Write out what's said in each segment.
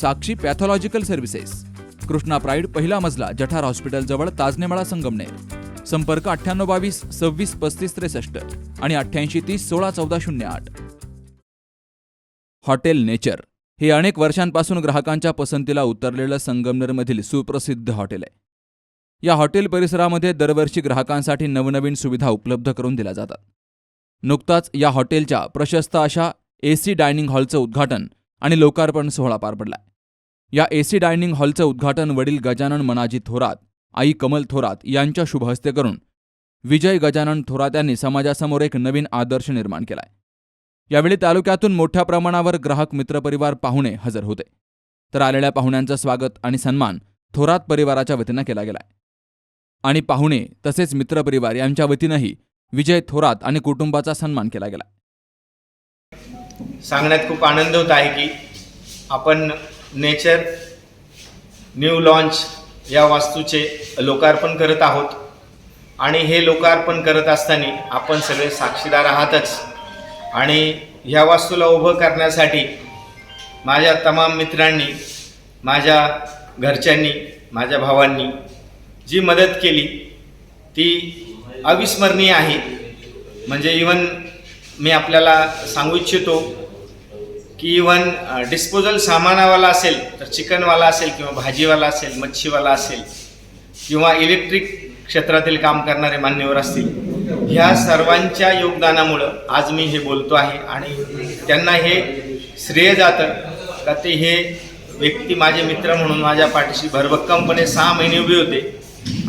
Sakshi pathological services. Krishna pride पहिला मजला जठार हॉस्पिटलजवळ ताजनेमाळा संगमनेर. संपर्क अठ्ठ्याण्णव बावीस सव्वीस पस्तीस त्रेसष्ट आणि अठ्ठ्याऐंशी तीस सोळा चौदा शून्य आठ. हॉटेल नेचर हे अनेक वर्षांपासून ग्राहकांच्या पसंतीला उतरलेलं संगमनेरमधील सुप्रसिद्ध हॉटेल आहे. या हॉटेल परिसरामध्ये दरवर्षी ग्राहकांसाठी नवनवीन सुविधा उपलब्ध करून दिल्या जातात. नुकताच या हॉटेलच्या प्रशस्त अशा ए सी डायनिंग हॉलचं उद्घाटन आणि लोकार्पण सोहळा पार पडलाय. या एसी डायनिंग हॉलचं उद्घाटन वडील गजानन मनाजी थोरात आई कमल थोरात यांच्या शुभहस्ते करून विजय गजानन थोरात यांनी समाजासमोर एक नवीन आदर्श निर्माण केलाय. यावेळी तालुक्यातून मोठ्या प्रमाणावर ग्राहक मित्रपरिवार पाहुणे हजर होते. तर आलेल्या पाहुण्यांचं स्वागत आणि सन्मान थोरात परिवाराच्या वतीनं केला गेलाय. आणि पाहुणे तसेच मित्रपरिवार यांच्या वतीनंही विजय थोरात आणि कुटुंबाचा सन्मान केला गेला सांगण्यात खूप आनंद होत आहे की आपण नेचर न्यू लॉन्च या वास्तूचे लोकार्पण करत आहोत. आणि हे लोकार्पण करत असताना आपण सगळे साक्षीदार आहातच. आणि ह्या वास्तूला उभं करण्यासाठी माझ्या तमाम मित्रांनी माझ्या घरच्यांनी माझ्या भावांनी जी मदत केली ती अविस्मरणीय आहे. म्हणजे इवन मी आपल्याला सांगू इच्छितो की इवन डिस्पोजल uh, सामानावाला असेल तर चिकनवाला असेल किंवा भाजीवाला असेल मच्छीवाला असेल किंवा इलेक्ट्रिक क्षेत्रातील काम करणारे मान्यवर असतील ह्या सर्वांच्या योगदानामुळं आज मी हे बोलतो आहे. आणि त्यांना हे श्रेय जातं का ते हे व्यक्ती माझे मित्र म्हणून माझ्या पाठीशी भरभक्कमपणे सहा महिने उभे होते.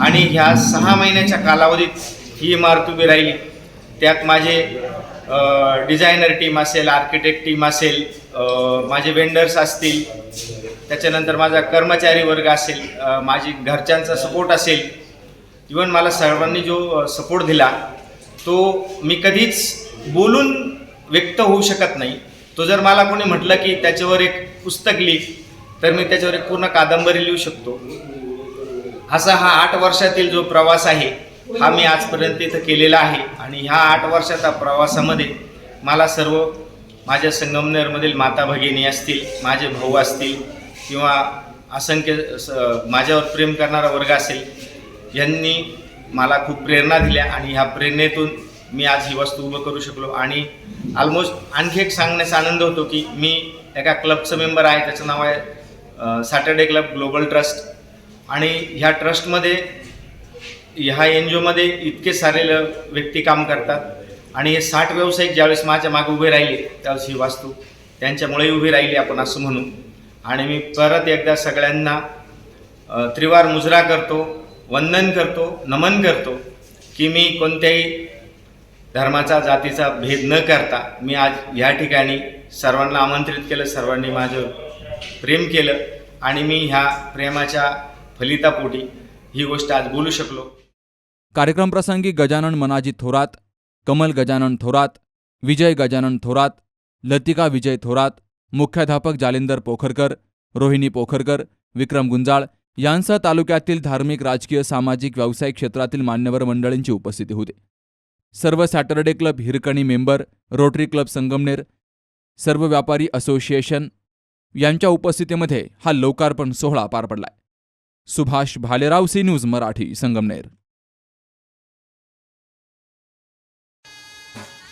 आणि ह्या सहा महिन्याच्या कालावधीत ही इमारत उभी राहिली. त्यात माझे uh, डिझायनर टीम असेल आर्किटेक्ट टीम असेल माझे वेंडर्स असतील त्याच्यानंतर माझा कर्मचारी वर्ग असेल माझी घरच्यांचा सपोर्ट असेल इवन मला सर्वांनी जो सपोर्ट दिला तो मी कधीच बोलून व्यक्त होऊ शकत नाही. तो जर मला कोणी म्हटलं की त्याच्यावर एक पुस्तक लिख तर मी त्याच्यावर एक पूर्ण कादंबरी लिहू शकतो. असा हा आठ वर्षातील जो प्रवास आहे हा मी आजपर्यंत इथं केलेला आहे. आणि ह्या आठ वर्षाच्या प्रवासामध्ये मला सर्व माझ्या संगमनेरमधील माता भगिनी असतील माझे भाऊ असतील किंवा असंख्य स- माझ्यावर प्रेम करणारा वर्ग असेल यांनी मला खूप प्रेरणा दिल्या आणि ह्या प्रेरणेतून मी आज ही वस्तू उभं करू शकलो. आणि ऑलमोस्ट आणखी एक सांगण्याचा आनंद होतो की मी एका क्लबचं मेंबर आहे त्याचं नाव आहे सॅटर्डे क्लब ग्लोबल ट्रस्ट. आणि ह्या ट्रस्टमध्ये ह्या एन जी ओमध्ये इतके सारे ल- व्यक्ती काम करतात. आणि हे साठ व्यावसायिक ज्यावेळेस माझ्या मागे उभे राहिले त्यावेळेस ही वास्तू त्यांच्यामुळे उभी राहिली आपण असं म्हणू. आणि मी परत एकदा सगळ्यांना त्रिवार मुजरा करतो वंदन करतो नमन करतो की मी कोणत्याही धर्माचा जातीचा भेद न करता मी आज या ठिकाणी सर्वांना आमंत्रित केलं सर्वांनी माझं प्रेम केलं आणि मी ह्या प्रेमाच्या फलितापोटी ही गोष्ट आज बोलू शकलो. कार्यक्रम प्रसंगी गजानन मनाजी थोरात कमल गजानन थोरात विजय गजानन थोरात लतिका विजय थोरात मुख्याध्यापक जालिंदर पोखरकर रोहिणी पोखरकर विक्रम गुंजाळ यांसह तालुक्यातील धार्मिक राजकीय सामाजिक व्यावसायिक क्षेत्रातील मान्यवर मंडळींची उपस्थिती होती. सर्व Saturday club Hirkani member Rotary club Sangamner सर्व व्यापारी असोसिएशन यांच्या उपस्थितीमध्ये हा लोकार्पण सोहळा पार पडलाय. Subhash Bhalerao C news Marathi Sangamner.